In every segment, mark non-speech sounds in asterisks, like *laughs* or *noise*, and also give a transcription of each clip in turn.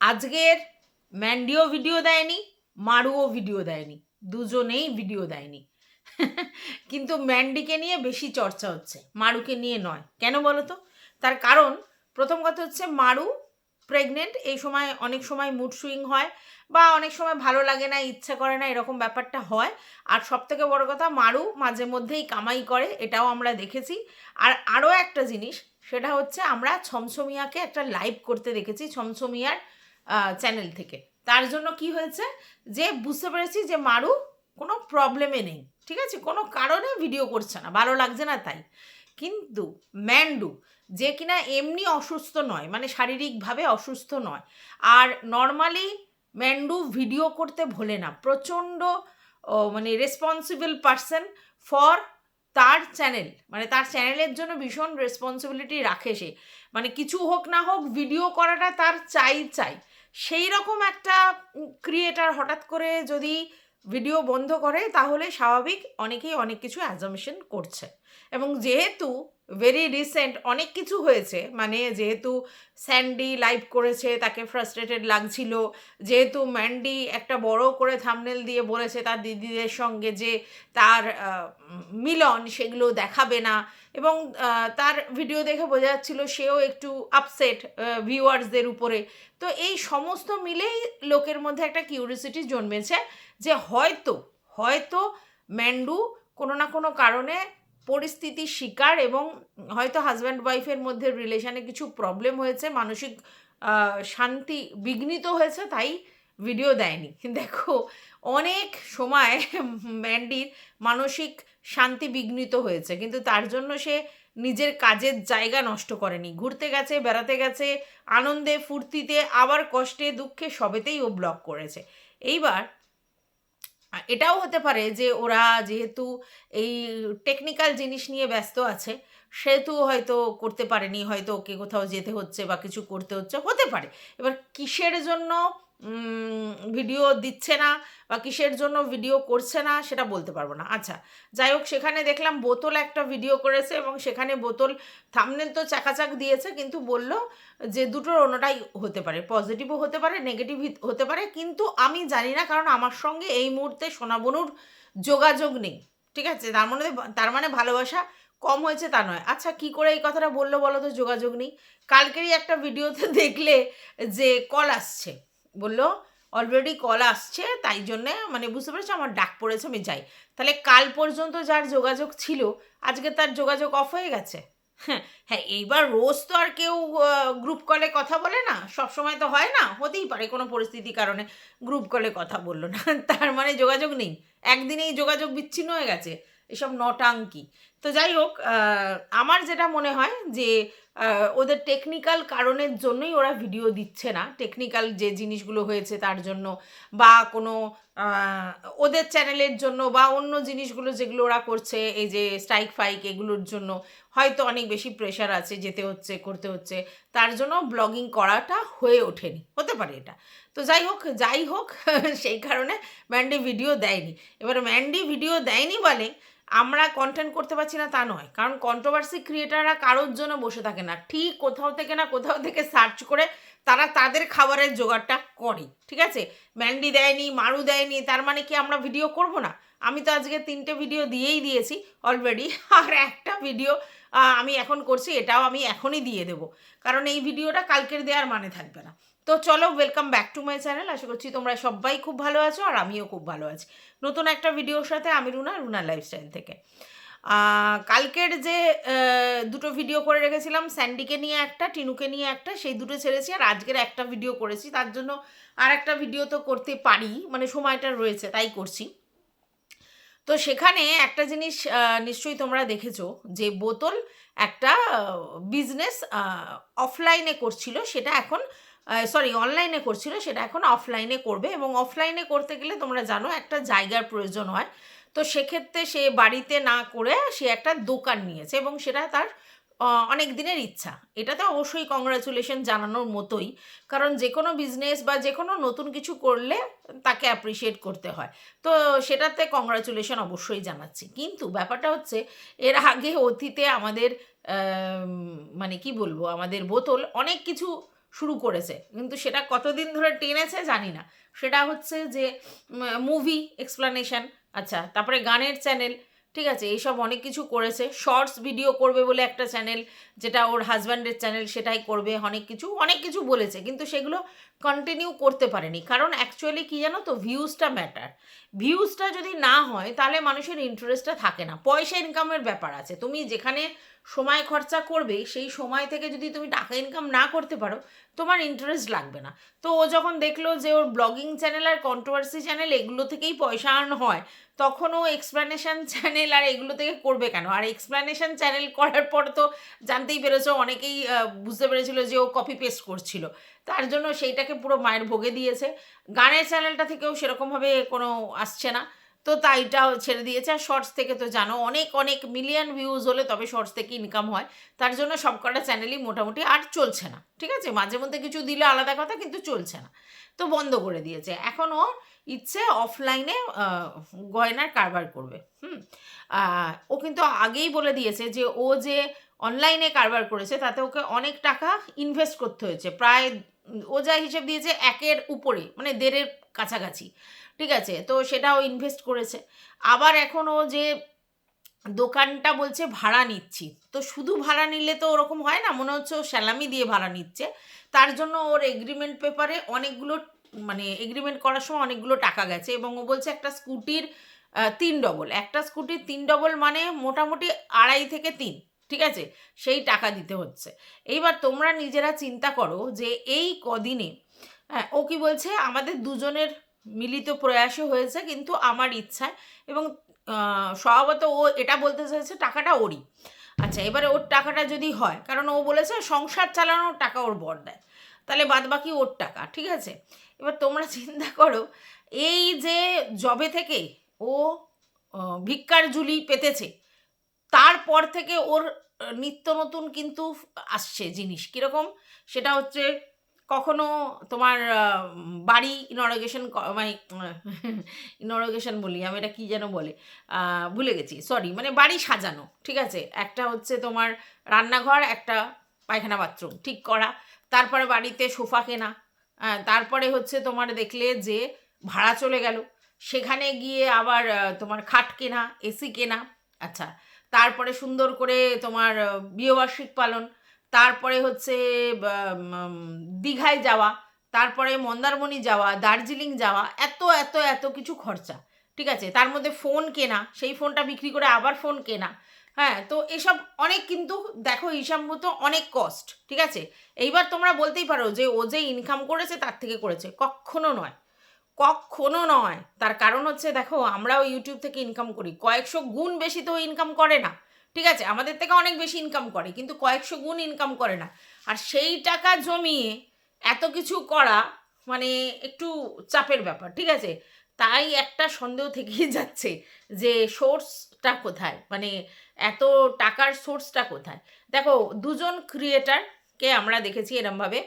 আজকের ম্যান্ডিও ভিডিও দেয়নি, মারুও ভিডিও দেয়নি, দুজনেই ভিডিও দেয়নি। *laughs* কিন্তু ম্যান্ডিকে নিয়ে বেশি চর্চা হচ্ছে, মারুকে নিয়ে নয়। কেন বলো তো? তার কারণ, প্রথম কথা হচ্ছে মারু প্রেগনেন্ট এই সময় অনেক সময় মুড সুইং হয় বা অনেক সময় ভালো লাগে না, ইচ্ছা করে না, এরকম ব্যাপারটা হয়। আর সব থেকে বড় কথা, মারু মাঝে মধ্যেই কামাই করে, এটাও আমরা দেখেছি। আর আরও একটা জিনিস সেটা হচ্ছে আমরা ছমছমিয়াকে একটা লাইভ করতে দেখেছি ছমছমিয়ার চ্যানেল থেকে। তার জন্য কি হয়েছে যে বুঝতে পেরেছি যে মারু কোনো প্রবলেমে নেই, ঠিক আছে? কোনো কারণে ভিডিও করছে না, ভালো লাগছে না তাই। কিন্তু ম্যান্ডু যে কিনা এমনি অসুস্থ নয় মানে শারীরিকভাবে অসুস্থ নয়, আর নর্মালি ম্যান্ডু ভিডিও করতে ভোলে না, প্রচণ্ড মানে রেসপন্সিবল পার্সন ফর তার চ্যানেল মানে তার চ্যানেলের জন্য ভীষণ রেসপন্সিবিলিটি রাখে সে। মানে কিছু হোক না হোক ভিডিও করাটা তার চাই চাই। সেই রকম একটা ক্রিয়েটার হঠাৎ করে যদি ভিডিও বন্ধ করে, তাহলে স্বাভাবিক অনেকেই অনেক কিছু অ্যাজামশন করছে। এবং যেহেতু ভেরি রিসেন্ট অনেক কিছু হয়েছে। মানে যেহেতু স্যান্ডি লাইভ করেছে, তাকে ফ্রাস্ট্রেটেড লাগছিল। যেহেতু ম্যান্ডি একটা বড় করে থামনেল দিয়ে বলেছে তার দিদিদের সঙ্গে যে তার মিলন সেগুলো দেখাবে না। এবং তার ভিডিও দেখে বোঝা যাচ্ছিল সেও একটু আপসেট ভিউয়ার্সদের উপরে। তো এই সমস্ত মিলেই লোকের মধ্যে একটা কিউরিসিটি জন্মেছে যে হয়তো হয়তো ম্যান্ডু কোনো না কোনো কারণে পরিস্থিতির শিকার এবং হয়তো হাজব্যান্ড ওয়াইফের মধ্যে রিলেশনে কিছু প্রবলেম হয়েছে, মানসিক শান্তি বিঘ্নিত হয়েছে, তাই ভিডিও দেয়নি। *laughs* দেখো, অনেক সময় ম্যান্ডির মানসিক শান্তি বিঘ্নিত হয়েছে, কিন্তু তার জন্য সে নিজের কাজের জায়গা নষ্ট করেনি। ঘুরতে গেছে, বেড়াতে গেছে, আনন্দে, ফুর্তিতে, আবার কষ্টে, দুঃখে সবেতেই ও ব্লক করেছে। এইবার এটাও হতে পারে যে ওরা যেহেতু এই টেকনিক্যাল জিনিস নিয়ে ব্যস্ত আছে, সেহেতু হয়তো করতে পারেনি, হয়তো ওকে কোথাও যেতে হচ্ছে বা কিছু করতে হচ্ছে, হতে পারে। এবার কিসের জন্য ভিডিও দিচ্ছে না বা কিসের জন্য ভিডিও করছে না সেটা বলতে পারব না। আচ্ছা যাই হোক, সেখানে দেখলাম বোতল একটা ভিডিও করেছে এবং সেখানে বোতল থামনেল তো চাকাচাক দিয়েছে, কিন্তু বলল যে দুটোর অন্যটাই হতে পারে পজিটিভও হতে পারে নেগেটিভ হতে পারে, কিন্তু আমি জানি না কারণ আমার সঙ্গে এই মুহূর্তে সোনাবনুর যোগাযোগ নেই, ঠিক আছে? তার মানে তার মানে ভালোবাসা কম হয়েছে তা নয়। আচ্ছা কি করে এই কথাটা বলল বলো তো? যোগাযোগ নেই। কালকেরই একটা ভিডিওতে দেখলে যে কল আসছে। বলল অলরেডি কল আসছে, তাই জন্যে মানে বুঝতে পেরেছি? আমার ডাক পড়েছে, আমি যাই। তাহলে কাল পর্যন্ত যার যোগাযোগ ছিল, আজকে তার যোগাযোগ অফ হয়ে গেছে? হ্যাঁ হ্যাঁ এইবার রোজ তো আর কেউ গ্রুপ কলে কথা বলে না। সব সময় তো হয় না, হতেই পারে কোনো পরিস্থিতির কারণে গ্রুপ কলে কথা বলল না। *laughs* তার মানে যোগাযোগ নেই। একদিনেই যোগাযোগ বিচ্ছিন্ন হয়ে গেছে। এসব নটাঙ্কি। তো যাই হোক আমার যেটা মনে হয় যে ওদের টেকনিক্যাল কারণের জন্যই ওরা ভিডিও দিচ্ছে না। টেকনিক্যাল যে জিনিসগুলো হয়েছে তার জন্য বা কোনো ওদের চ্যানেলের জন্য বা অন্য জিনিসগুলো যেগুলো ওরা করছে, এই যে স্ট্রাইক ফাইক এগুলোর জন্য হয়তো অনেক বেশি প্রেশার আছে, যেতে হচ্ছে, করতে হচ্ছে। তার জন্য ব্লগিং করাটা হয়ে ওঠেনি। হতে পারে এটা। তো যাই হোক যাই হোক, *laughs* সেই কারণে ম্যান্ডি ভিডিও দেয়নি। এবার ম্যান্ডি ভিডিও দেয়নি বলে আমরা কন্টেন্ট করতে পারছি না তা নয়। কারণ কন্ট্রোভার্সি ক্রিয়েটাররা কারোর জন্য বসে থাকে না। ঠিক কোথাও থেকে না কোথাও থেকে সার্চ করে তারা তাদের খাবারের জোগাড়টা করে। ঠিক আছে? ম্যান্ডি দেয়নি মারু দেয়নি, তার মানে কি আমরা ভিডিও করব না? আমি তো আজকে তিনটে ভিডিও দিয়েই দিয়েছি অলরেডি *laughs* আর একটা ভিডিও আমি এখন করছি, এটাও আমি এখনই দিয়ে দেবো। কারণ এই ভিডিওটা কালকের দেওয়ার মানে থাকবে না। তো চলো welcome back to my channel আশা করছি তোমরা সবাই খুব ভালো আছো আর আমিও খুব ভালো আছি। নতুন একটা ভিডিওর সাথে আমি রুনা রুনা লাইফস্টাইল থেকে। কালকের যে দুটো ভিডিও করে রেখেছিলাম, স্যান্ডিকে নিয়ে একটা, টিনুকে নিয়ে একটা, সেই দুটো ছেড়েছি আর আজকের একটা ভিডিও করেছি। তার জন্য আর একটা ভিডিও তো করতে পারি মানে সময়টা রয়েছে, তাই করছি। তো সেখানে একটা জিনিস নিশ্চয়ই তোমরা দেখেছ, যে বোতল একটা বিজনেস অফলাইনে করছিল, সেটা এখন সরি অনলাইনে করছিল, সেটা এখন অফলাইনে করবে এবং অফলাইনে করতে গেলে তোমরা জানো একটা জায়গার প্রয়োজন হয়। তো সেক্ষেত্রে সে বাড়িতে না করে সে একটা দোকান নিয়েছে এবং সেটা তার অনেক দিনের ইচ্ছা। এটাতে অবশ্যই কংগ্রাচুলেশন জানানোর মতোই, কারণ যে কোনো বিজনেস বা যে কোনো নতুন কিছু করলে তাকে অ্যাপ্রিসিয়েট করতে হয়। তো সেটাতে কংগ্রাচুলেশন অবশ্যই জানাচ্ছি। কিন্তু ব্যাপারটা হচ্ছে, এর আগে অতীতে আমাদের মানে কি বলব, আমাদের বোতল অনেক কিছু শুরু করেছে। কিন্তু সেটা কতদিন ধরে টেনেছে জানি না। সেটা হচ্ছে যে মুভি এক্সপ্লানেশন আচ্ছা তারপরে গানের চ্যানেল ঠিক আছে, এইসব অনেক কিছু করেছে। শর্টস ভিডিও করবে বলে একটা চ্যানেল যেটা ওর হাজব্যান্ডের চ্যানেল সেটাই করবে, অনেক কিছু অনেক কিছু বলেছে। কিন্তু সেগুলো কন্টিনিউ করতে পারেনি। কারণ অ্যাকচুয়ালি কী জানো তো ভিউজটা ম্যাটার ভিউজটা যদি না হয়, তাহলে মানুষের ইন্টারেস্টটা থাকে না। পয়সা ইনকামের ব্যাপার আছে। তুমি যেখানে সময় খরচা করবে, সেই সময় থেকে যদি তুমি টাকা ইনকাম না করতে পারো, তোমার ইন্টারেস্ট লাগবে না। তো ও যখন দেখল যে ওর ব্লগিং চ্যানেল আর কন্ট্রোভার্সি চ্যানেল এগুলো থেকেই পয়সা আর্ন হয়, তখন ও এক্সপ্লানেশন চ্যানেল আর এগুলো থেকে করবে কেন? আর এক্সপ্লানেশন চ্যানেল করার পর তো জানতেই পেরেছ, অনেকেই বুঝতে পেরেছিল যে ও কপি পেস্ট করছিল। তার জন্য সেইটাকে পুরো মায়ের ভোগে দিয়েছে। গানের চ্যানেলটা থেকেও সেরকমভাবে কোনো আসছে না। তো তাইটাও ছেড়ে দিয়েছে। আর শর্টস থেকে তো জানো, অনেক অনেক মিলিয়ন ভিউজ হলে তবে শর্টস থেকে ইনকাম হয়। তার জন্য সবকটা চ্যানেলই মোটামুটি আর চলছে না, ঠিক আছে? মাঝে মধ্যে কিছু দিলে আলাদা কথা, কিন্তু চলছে না। তো বন্ধ করে দিয়েছে। এখন ও ইচ্ছে অফলাইনে গয়নার কারবার করবে। হুম? ও কিন্তু আগেই বলে দিয়েছে যে, ও যে অনলাইনে কারবার করেছে, তাতে ওকে অনেক টাকা ইনভেস্ট করতে হয়েছে। প্রায়, ও যা হিসেব দিয়েছে, একের উপরে মানে দেড়ের কাছাকাছি। ঠিক আছে? তো সেটাও ইনভেস্ট করেছে। আবার এখন ও যে দোকানটা বলছে ভাড়া নিচ্ছি। তো শুধু ভাড়া নিলে তো ওরকম হয় না? মনে হচ্ছে ও স্যালামি দিয়ে ভাড়া নিচ্ছে। তার জন্য ওর এগ্রিমেন্ট পেপারে অনেকগুলো মানে এগ্রিমেন্ট করার সময় অনেকগুলো টাকা গেছে এবং ও বলছে একটা স্কুটির তিন ডবল একটা স্কুটির তিন ডবল মানে মোটামুটি আড়াই থেকে তিন, ঠিক আছে? সেই টাকা দিতে হচ্ছে। এইবার তোমরা নিজেরা চিন্তা করো যে এই কদিনে হ্যাঁ ও কি বলছে? আমাদের দুজনের মিলিত প্রয়াসে হয়েছে, কিন্তু আমার ইচ্ছায়। এবং স্বভাবত ও এটা বলতে চাইছে টাকাটা ওরই। আচ্ছা এবারে ওর টাকাটা যদি হয়, কারণ ও বলেছে সংসার চালানোর টাকা ওর বর দেয়। তাহলে বাদ বাকি ওর টাকা, ঠিক আছে? এবার তোমরা চিন্তা করো, এই যে জবে থেকে ও ভিক্ষার ঝুলি পেতেছে, তারপর থেকে ওর নিত্য নতুন কিন্তু আসছে জিনিস। কীরকম? সেটা হচ্ছে কখনো তোমার বাড়ি ইনরগেশন মানে ইনরগেশন বলি, আমি এটা কী যেন বলে ভুলে গেছি সরি মানে বাড়ি সাজানো, ঠিক আছে? একটা হচ্ছে তোমার রান্নাঘর, একটা পায়খানা বাথরুম, ঠিক করা। তারপরে বাড়িতে সোফা কেনা তারপরে হচ্ছে তোমার দেখলে যে ভাড়া চলে গেল। সেখানে গিয়ে আবার তোমার খাট কেনা, এসি কেনা আচ্ছা। তারপরে সুন্দর করে তোমার বিয়েবার্ষিক পালন তারপরে হচ্ছে দীঘায় যাওয়া, তারপরে মন্দারমণি যাওয়া, দার্জিলিং যাওয়া, এত এত এত কিছু খরচা, ঠিক আছে? তার মধ্যে ফোন কেনা, সেই ফোনটা বিক্রি করে আবার ফোন কেনা হ্যাঁ? তো এসব অনেক কিন্তু, দেখো হিসাব মতো অনেক কস্ট ঠিক আছে? এইবার তোমরা বলতেই পারো যে, ও যে ইনকাম করেছে, তার থেকে করেছে। কখনো নয়। কখনো নয়। তার কারণ হচ্ছে, দেখো, আমরাও ইউটিউব থেকে ইনকাম করি। কয়েকশো গুণ বেশি তো ইনকাম করে না। ঠিক আছে? আমাদের থেকে অনেক বেশি ইনকাম করে, কিন্তু কয়েকশো গুণ ইনকাম করে না। আর সেই টাকা জমিয়ে এত কিছু করা মানে একটু চাপের ব্যাপার, ঠিক আছে? তাই একটা সন্দেহ থেকেই যাচ্ছে যে সোর্সটা কোথায়? মানে এত টাকার সোর্সটা কোথায়? দেখো, দুজন ক্রিয়েটারকে আমরা দেখেছি এরমভাবে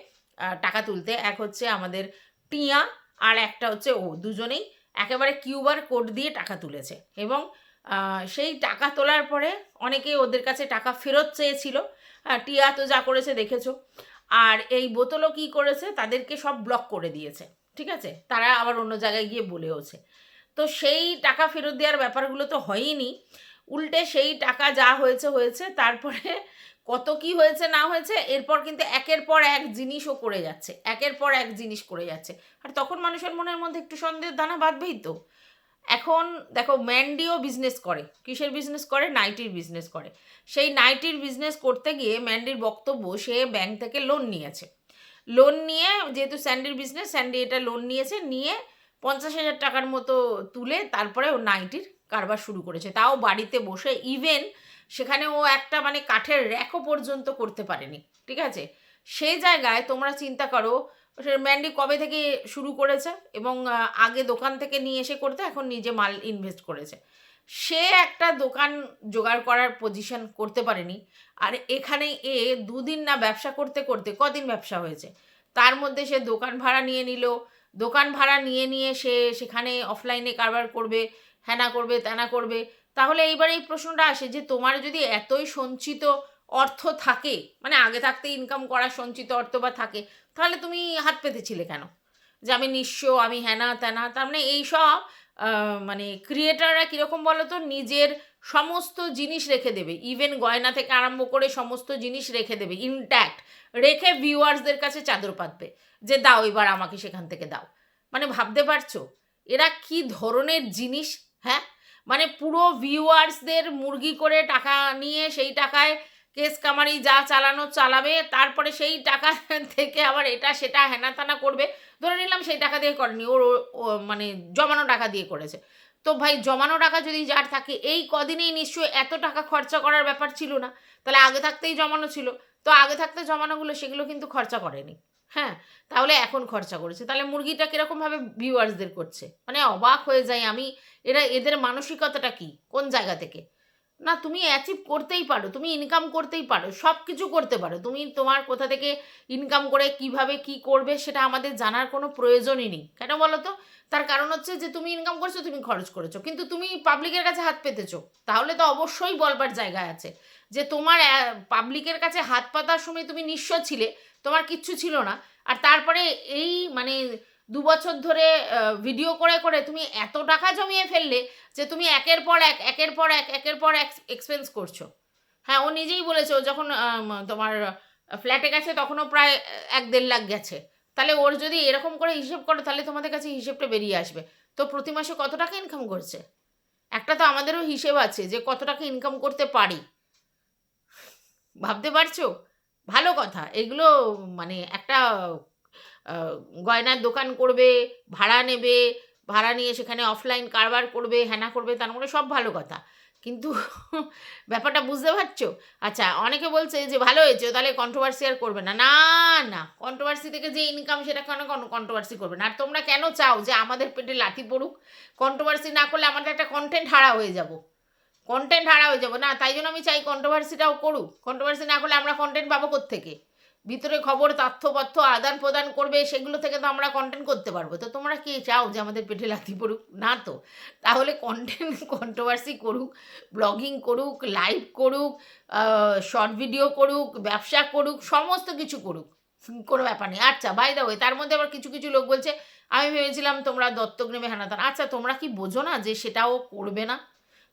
টাকা তুলতে। এক হচ্ছে আমাদের টিয়া, আর একটা হচ্ছে ও। দুজনেই একেবারে কিউবার কোড দিয়ে টাকা তুলেছে। এবং সেই টাকা তোলার পরে অনেকে ওদের কাছে টাকা ফেরত চেয়েছিল। টিয়া তো যা করেছে দেখেছ। আর এই বোতলও কী করেছে? তাদেরকে সব ব্লক করে দিয়েছে। ঠিক আছে? তারা আবার অন্য জায়গায় গিয়ে বলেওছে তো সেই টাকা ফেরত দেওয়ার ব্যাপারগুলো তো হয়ইনি। উল্টে সেই টাকা যা হয়েছে হয়েছে। তারপরে কত কি হয়েছে, না হয়েছে, এরপর কিন্তু একের পর এক জিনিসও করে যাচ্ছে। একের পর এক জিনিস করে যাচ্ছে। আর তখন মানুষের মনের মধ্যে একটু সন্দেহের দানা বাঁধবেই তো। এখন দেখো ম্যান্ডিও বিজনেস করে, কিসের বিজনেস করে? নাইটির বিজনেস করে। সেই নাইটির বিজনেস করতে গিয়ে ম্যান্ডির বক্তব্য, সে ব্যাংক থেকে লোন নিয়েছে। লোন নিয়ে, যেহেতু স্যান্ডির বিজনেস স্যান্ডি এটা লোন নিয়েছে, নিয়ে পঞ্চাশ হাজার টাকার মতো তুলে তারপরে ও নাইটির কারবার শুরু করেছে। তাও বাড়িতে বসে ইভেন সেখানে ও একটা মানে কাঠের র্যাকও পর্যন্ত করতে পারেনি। ঠিক আছে? সেই জায়গায় তোমরা চিন্তা করো ম্যান্ডি কবে থেকে শুরু করেছে এবং আগে দোকান থেকে নিয়ে এসে করতে এখন নিজে মাল ইনভেস্ট করেছে। সে একটা দোকান জোগাড় করার পজিশন করতে পারেনি। আর এখানে এ দুদিন না ব্যবসা করতে করতে, কদিন ব্যবসা হয়েছে? তার মধ্যে সে দোকান ভাড়া নিয়ে নিল। দোকান ভাড়া নিয়ে নিয়ে সে সেখানে অফলাইনে কারবার করবে হ্যানা করবে ত্যানা করবে। তাহলে এইবার এই প্রশ্নটা আসে যে, তোমার যদি এতই সঞ্চিত অর্থ থাকে মানে আগে থাকতে ইনকাম করা সঞ্চিত অর্থ বা থাকে তাহলে তুমি হাত পেতেছিলে কেন? যে আমি নিঃস্ব, আমি হ্যানা ত্যানা তার মানে এইসব মানে ক্রিয়েটাররা কীরকম বলো তো নিজের সমস্ত জিনিস রেখে দেবে। ইভেন গয়না থেকে আরম্ভ করে সমস্ত জিনিস রেখে দেবে। ইনট্যাক্ট রেখে ভিউয়ার্সদের কাছে চাদর পাতবে। যে দাও, এবার আমাকে সেখান থেকে দাও। মানে ভাবতে পারছ? এরা কি ধরনের জিনিস হ্যাঁ? মানে পুরো ভিউয়ার্সদের মুরগি করে টাকা নিয়ে সেই টাকায় কেস কামারি যা চালানো চালাবে, তারপরে সেই টাকা *laughs* থেকে আবার এটা সেটা হেনা করবে। ধরে নিলাম সেই টাকা দিয়ে করেনি, ওর মানে জমানো টাকা দিয়ে করেছে। তো ভাই, জমানো টাকা যদি যার থাকে, এই কদিনেই নিশ্চয়ই এত টাকা খরচা করার ব্যাপার ছিল না। তাহলে আগে থাকতেই জমানো ছিল। তো আগে থাকতে জমানোগুলো সেগুলো কিন্তু খরচা করেনি। হ্যাঁ তাহলে এখন খরচা করেছে। তাহলে মুরগিটা কীরকমভাবে ভিউয়ার্সদের করছে? মানে অবাক হয়ে যায় আমি। এরা, এদের মানসিকতাটা কি? কোন জায়গা থেকে? না, তুমি অ্যাচিভ করতেই পারো, তুমি ইনকাম করতেই পারো সব কিছু করতে পারো। তুমি তোমার কোথা থেকে ইনকাম করে, কীভাবে, কি করবে, সেটা আমাদের জানার কোনো প্রয়োজনই নেই। কেন বলো তো তার কারণ হচ্ছে যে, তুমি ইনকাম করছ, তুমি খরচ করেছ। কিন্তু তুমি পাবলিকের কাছে হাত পেতেছো। তাহলে তো অবশ্যই বলবার জায়গা আছে যে, তোমার পাবলিকের কাছে হাত পাতার সময় তুমি নিঃস্ব ছিলে, তোমার কিচ্ছু ছিল না। আর তারপরে এই মানে দু বছর ধরে ভিডিও করে করে তুমি এত টাকা জমিয়ে ফেললে যে তুমি একের পর এক, একের পর এক, একের পর এক এক্সপেন্স করছ। হ্যাঁ ও নিজেই বলেছে, ও যখন তোমার ফ্ল্যাটে গেছে তখনও প্রায় এক দেড় লাখ গেছে। তাহলে ওর যদি এরকম করে হিসেব করো, তাহলে তোমাদের কাছে হিসেবটা বেরিয়ে আসবে। তো প্রতি মাসে কত টাকা ইনকাম করছে? একটা তো আমাদেরও হিসেব আছে যে কত টাকা ইনকাম করতে পারি। ভাবতে পারছ? ভালো কথা। এগুলো মানে একটা গয়নার দোকান করবে, ভাড়া নেবে, ভাড়া নিয়ে সেখানে অফলাইন কারবার করবে হ্যানা করবে, তার মানে সব ভালো কথা। কিন্তু *laughs* ব্যাপারটা বুঝতে পারছ? আচ্ছা অনেকে বলছে যে ভালো হয়েছে, তাহলে কন্ট্রোভার্সি আর করবে না। না না কন্ট্রোভার্সি থেকে যে ইনকাম সেটা কেন কন্ট্রোভার্সি করবে না? আর তোমরা কেন চাও যে আমাদের পেটে লাথি পড়ুক? কন্ট্রোভার্সি না করলে আমাদের একটা কন্টেন্ট হারা হয়ে যাব। কন্টেন্ট হারা হয়ে যাব না, তাই জন্য আমি চাই কন্ট্রোভার্সিটাও করুক। কন্ট্রোভার্সি না করলে আমরা কন্টেন্ট পাবো থেকে ভিতরে খবর, তথ্য পথ্য আদান প্রদান করবে, সেগুলো থেকে তো আমরা কন্টেন্ট করতে পারব। তো তোমরা কি চাও যে আমাদের পেটে লাথি পড়ুক? না তো। তাহলে কন্টেন্ট কন্ট্রোভার্সি *laughs* করুক ব্লগিং করুক লাইভ করুক শর্ট ভিডিও করুক, ব্যবসা করুক, সমস্ত কিছু করুক। কোনো ব্যাপার নেই। আচ্ছা বাই দা তার মধ্যে আবার কিছু কিছু লোক বলছে, আমি ভেবেছিলাম তোমরা দত্তক নেবে হানাতান আচ্ছা তোমরা কি বোঝো না যে সেটাও করবে না?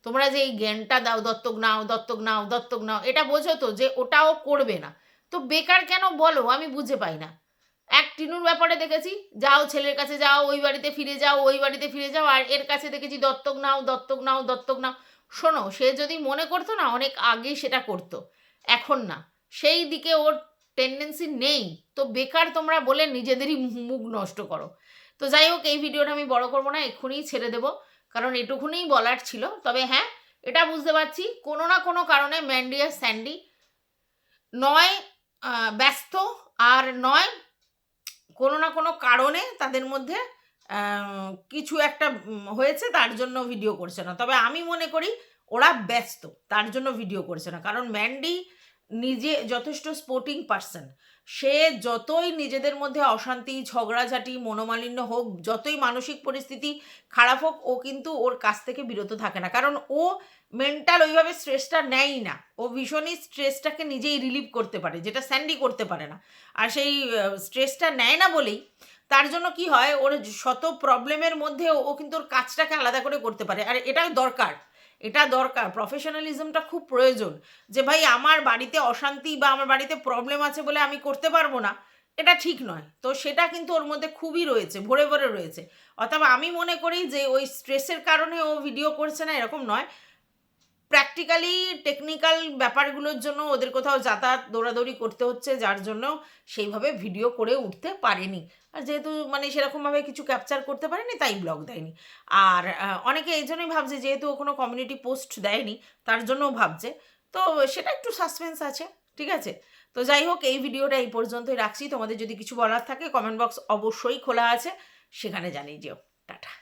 তোমরা যে এই জ্ঞানটা দাও, দত্তক নাও দত্তক নাও দত্তক নাও, এটা বোঝো তো যে ওটাও করবে না। তো বেকার কেন বলো? আমি বুঝে পাই না। এক টিনুর ব্যাপারে দেখেছি, যাও ছেলের কাছে যাও, ওই বাড়িতে ফিরে যাও, ওই বাড়িতে ফিরে যাও, আর এর কাছে দেখেছি দত্তক নাও দত্তক নাও দত্তক নাও। শোনো, সে যদি মনে করতো না, অনেক আগেই সেটা করতো। এখন না, সেই দিকে ওর টেন্ডেন্সি নেই। তো বেকার তোমরা বলে নিজেদেরই মুখ নষ্ট করো। তো যাই হোক, এই ভিডিওটা আমি বড় করব না, এক্ষুনি ছেড়ে দেবো। কারণ এটুকুনিই বলার ছিল। তবে হ্যাঁ এটা বুঝতে পারছি, কোনো না কোনো কারণে ম্যান্ডি আর স্যান্ডি নয় ব্যস্ত। আর নয়, কোনো না কোনো কারণে তাদের মধ্যে কিছু একটা হয়েছে, তার জন্য ভিডিও করছে না। তবে আমি মনে করি, ওরা ব্যস্ত, তার জন্য ভিডিও করছে না। কারণ ম্যান্ডি নিজে যথেষ্ট স্পোর্টিং পার্সন সে যতই নিজেদের মধ্যে অশান্তি, ঝগড়াঝাটি, মনোমালিন্য হোক, যতই মানসিক পরিস্থিতি খারাপ হোক, ও কিন্তু ওর কাছ থেকে বিরত থাকে না। কারণ ও মেন্টাল ওইভাবে স্ট্রেসটা নেয়ই না। ও ভীষণই স্ট্রেসটাকে নিজেই রিলিভ করতে পারে, যেটা স্যান্ডি করতে পারে না। আর সেই স্ট্রেসটা নেয় না বলেই তার জন্য কি হয়, ওর শত প্রবলেমের মধ্যে ও কিন্তু ওর কাজটাকে আলাদা করে করতে পারে। আর এটা দরকার। এটা দরকার। প্রফেশনালিজমটা খুব প্রয়োজন। যে ভাই, আমার বাড়িতে অশান্তি বা আমার বাড়িতে প্রবলেম আছে বলে আমি করতে পারব না, এটা ঠিক নয়। তো সেটা কিন্তু ওর মধ্যে খুবই রয়েছে, ভরে ভরে রয়েছে। অথবা আমি মনে করি যে ওই স্ট্রেসের কারণে ও ভিডিও করছে না, এরকম নয়। প্র্যাকটিক্যালি টেকনিক্যাল ব্যাপারগুলোর জন্য ওদের কোথাও যাতায়াত দৌড়াদৌড়ি করতে হচ্ছে, যার জন্য সেইভাবে ভিডিও করে উঠতে পারেনি। আর যেহেতু মানে সেরকমভাবে কিছু ক্যাপচার করতে পারেনি, তাই ব্লগ দেয়নি। আর অনেকে এই জন্যই ভাবছে, যেহেতু ও কোনো কমিউনিটি পোস্ট দেয়নি, তার জন্যও ভাবছে। তো সেটা একটু সাসপেন্স আছে, ঠিক আছে? তো যাই হোক, এই ভিডিওটা এই পর্যন্তই রাখছি। তোমাদের যদি কিছু বলার থাকে কমেন্ট বক্স অবশ্যই খোলা আছে। সেখানে জানিয়ে যেও টাটা।